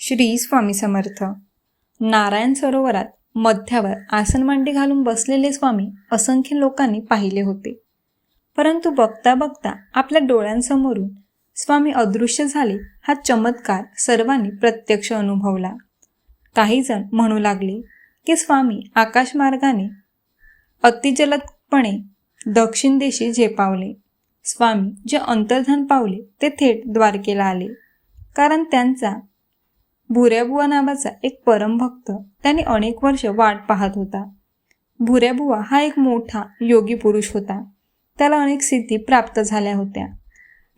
श्री स्वामी समर्थ. नारायण सरोवरात मध्यावर आसनमांडी घालून बसलेले स्वामी असंख्य लोकांनी पाहिले होते. परंतु बघता बघता आपल्या डोळ्यांसमोरून स्वामी अदृश्य झाले हा चमत्कार सर्वांनी प्रत्यक्ष अनुभवला. काही जण म्हणू लागले की स्वामी आकाशमार्गाने अतिजलदपणे दक्षिण देशी झेपावले. स्वामी जे अंतर्धान पावले ते थेट द्वारकेला आले. कारण त्यांचा भुऱ्याबुवा नावाचा एक परमभक्त त्याने अनेक वर्ष वाट पाहत होता. भुऱ्याबुवा हा एक मोठा योगी पुरुष होता. त्याला अनेक सिद्धी प्राप्त झाल्या होत्या.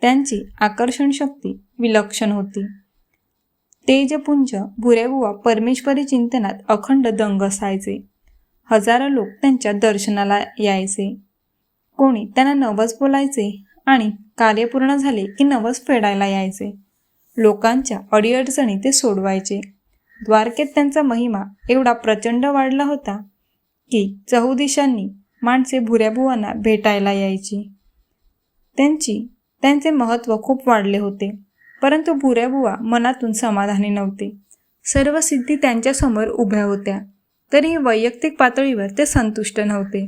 त्यांची आकर्षण शक्ती विलक्षण होती. तेजपुंज भुऱ्याबुवा परमेश्वरी चिंतनात अखंड दंग असायचे. हजारो लोक त्यांच्या दर्शनाला यायचे. कोणी त्यांना नवस बोलायचे आणि कार्य पूर्ण झाले की नवस फेडायला यायचे. लोकांच्या अडीअडचणी ते सोडवायचे. द्वारकेत त्यांचा महिमा एवढा प्रचंड वाढला होता की चहुदिशांनी माणसे भुऱ्याबुवांना भेटायला यायची. त्यांची त्यांचे महत्त्व खूप वाढले होते परंतु भुऱ्याबुवा मनातून समाधानी नव्हते. सर्व सिद्धी त्यांच्यासमोर उभ्या होत्या. तरीही वैयक्तिक पातळीवर ते संतुष्ट नव्हते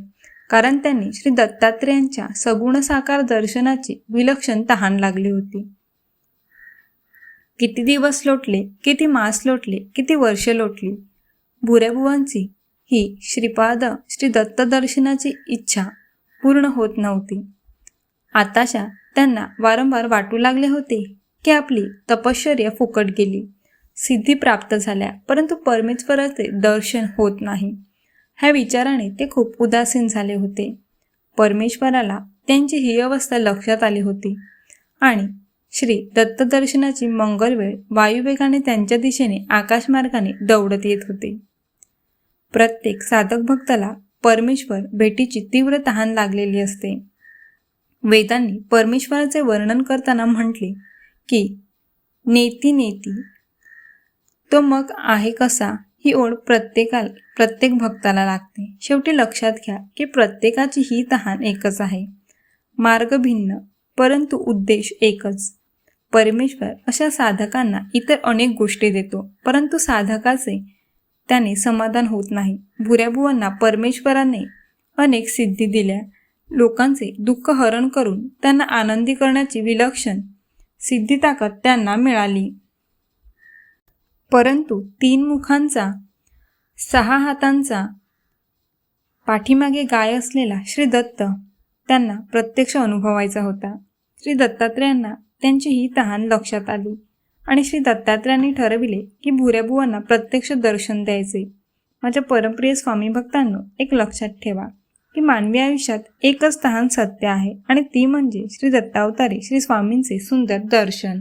कारण त्यांनी श्री दत्तात्रेयांच्या सगुण साकार दर्शनाची विलक्षण तहान लागली होती. किती दिवस लोटले किती मास लोटले किती वर्ष लोटली? भुऱ्याबुवांची ही श्रीपाद श्री दत्त दर्शनाची इच्छा पूर्ण होत नव्हती. आताशा त्यांना वारंवार वाटू लागले होते की आपली तपश्चर्या फुकट गेली. सिद्धी प्राप्त झाल्या परंतु परमेश्वराचे दर्शन होत नाही. ह्या विचाराने ते खूप उदासीन झाले होते. परमेश्वराला त्यांची ही अवस्था लक्षात आली होती. आणि श्री दत्तदर्शनाची मंगलवेळ वायुवेगाने त्यांच्या दिशेने आकाशमार्गाने दौडत येत होते. प्रत्येक साधक भक्ताला परमेश्वर भेटीची तीव्र तहान लागलेली असते. वेदांनी परमेश्वराचे वर्णन करताना म्हटले की नेती नेती तो मग आहे कसा? ही ओढ प्रत्येकाला प्रत्येक भक्ताला लागते. शेवटी लक्षात घ्या की प्रत्येकाची ही तहान एकच आहे. मार्ग भिन्न परंतु उद्देश एकच. परमेश्वर अशा साधकांना इतर अनेक गोष्टी देतो परंतु साधकाचे त्याने समाधान होत नाही. भुऱ्याबुवांना परमेश्वराने अनेक सिद्धी दिल्या. लोकांचे दुःख हरण करून त्यांना आनंदी करण्याची विलक्षण सिद्धी ताकद त्यांना मिळाली. परंतु तीन मुखांचा सहा हातांचा पाठीमागे गाय असलेला श्री दत्त त्यांना प्रत्यक्ष अनुभवायचा होता. श्री दत्तात्रेयांना त्यांची ही तहान लक्षात आली आणि श्री दत्तात्रयांनी ठरविले की भुऱ्याबुवांना प्रत्यक्ष दर्शन द्यायचे. माझ्या परमप्रिय स्वामी भक्तांनो एक लक्षात ठेवा की मानवी आयुष्यात एकच तहान सत्य आहे आणि ती म्हणजे श्री दत्तावतारी श्री स्वामींचे सुंदर दर्शन.